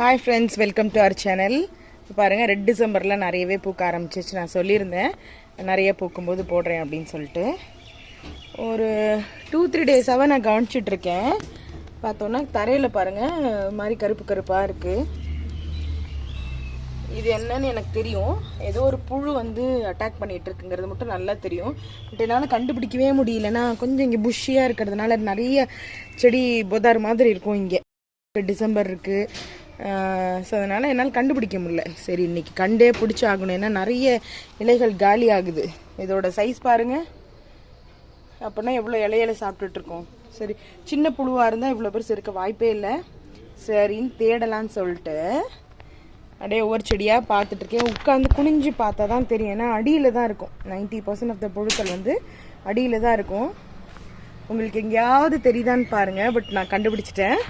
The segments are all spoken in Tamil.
Hi friends welcome to our channel பாருங்கள் ரெட் டிசம்பரில் நிறையவே பூக்க ஆரம்பிச்சிச்சு நான் சொல்லியிருந்தேன் நிறைய பூக்கும்போது போடுறேன் அப்படின்னு சொல்லிட்டு. ஒரு டூ த்ரீ டேஸாக நான் கவனிச்சிட்டு இருக்கேன். பார்த்தோன்னா தரையில் பாருங்கள் மாதிரி கருப்பு கருப்பாக இருக்குது இது என்னன்னு எனக்கு தெரியும். ஏதோ ஒரு புழு வந்து அட்டாக் பண்ணிகிட்டு இருக்குங்கிறது மட்டும் நல்லா தெரியும். பட் என்னால் கண்டுபிடிக்கவே முடியலன்னா கொஞ்சம் இங்கே புஷ்ஷியாக இருக்கிறதுனால நிறைய செடி புதார் மாதிரி இருக்கும் இங்கே. டிசம்பர் இருக்குது ஸோ அதனால் என்னால் கண்டுபிடிக்க முடியல. சரி இன்னைக்கு கண்டே பிடிச்சி ஆகணும் ஏன்னா நிறைய இலைகள் காலி ஆகுது. இதோட சைஸ் பாருங்கள் அப்படின்னா எவ்வளோ இலையில சாப்பிட்டுட்ருக்கோம் சரி சின்ன புழுவாக இருந்தால் இவ்வளோ பெருசு இருக்க வாய்ப்பே இல்லை. சரின்னு தேடலான்னு சொல்லிட்டு அப்படியே ஒவ்வொரு செடியாக பார்த்துட்ருக்கேன் உட்காந்து குனிஞ்சு பார்த்தா தான் தெரியும். ஏன்னா அடியில் தான் இருக்கும். நைன்ட்டி பர்சன்ட் ஆஃப் த புழுக்கள் வந்து அடியில் தான் இருக்கும். உங்களுக்கு எங்கேயாவது தெரியுதான்னு பாருங்கள் பட் நான் கண்டுபிடிச்சிட்டேன்.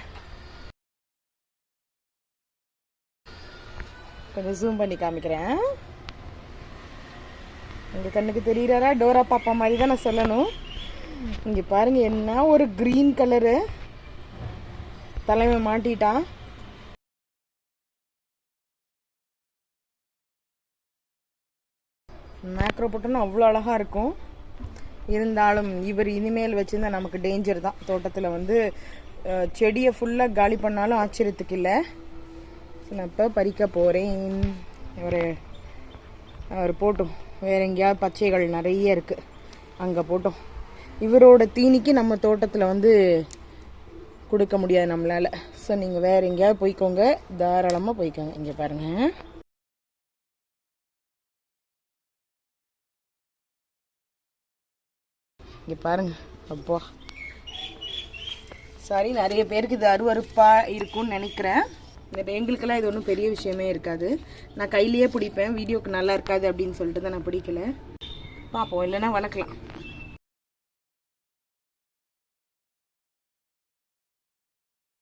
கொஞ்சம் ஜூம் பண்ணி காமிக்கிறேன். உங்கள் கண்ணுக்கு தெரியுறாரா? டோரா பாப்பா மாதிரி தான் நான் சொல்லணும். இங்கே பாருங்க என்ன ஒரு க்ரீன் கலரு தலைமை மாட்டிட்டான் மேக்ரோ போட்டோன்னா அவ்வளோ அழகாக இருக்கும். இருந்தாலும் இவர் இனிமேல் வச்சிருந்தா நமக்கு டேஞ்சர் தான். தோட்டத்தில் வந்து அஹ், செடியை ஃபுல்லாக காலி பண்ணாலும் ஆச்சரியத்துக்கு இல்லை. ஸோ நான் இப்போ பறிக்க போகிறேன் ஒரு அவர் போட்டோம். வேற எங்கேயாவது பச்சைகள் நிறைய இருக்குது அங்கே போட்டோம். இவரோட தீனிக்கு நம்ம தோட்டத்தில் வந்து கொடுக்க முடியாது நம்மளால். ஸோ நீங்கள் வேற எங்கேயாவது போய்க்கோங்க. தாராளமாக போய்க்கோங்க. இங்கே பாருங்கள் இங்கே பாருங்கள் அப்பா. சாரி நிறைய பேருக்கு இது அருவருப்பாக இருக்கும்னு நினைக்கிறேன். இந்த எங்களுக்கெல்லாம் இது ஒன்றும் பெரிய விஷயமே இருக்காது. நான் கையிலேயே பிடிப்பேன். வீடியோக்கு நல்லா இருக்காது அப்படின்னு சொல்லிட்டு தான் நான் பிடிக்கல. பார்ப்போம் இல்லைன்னா வளர்க்கலாம்.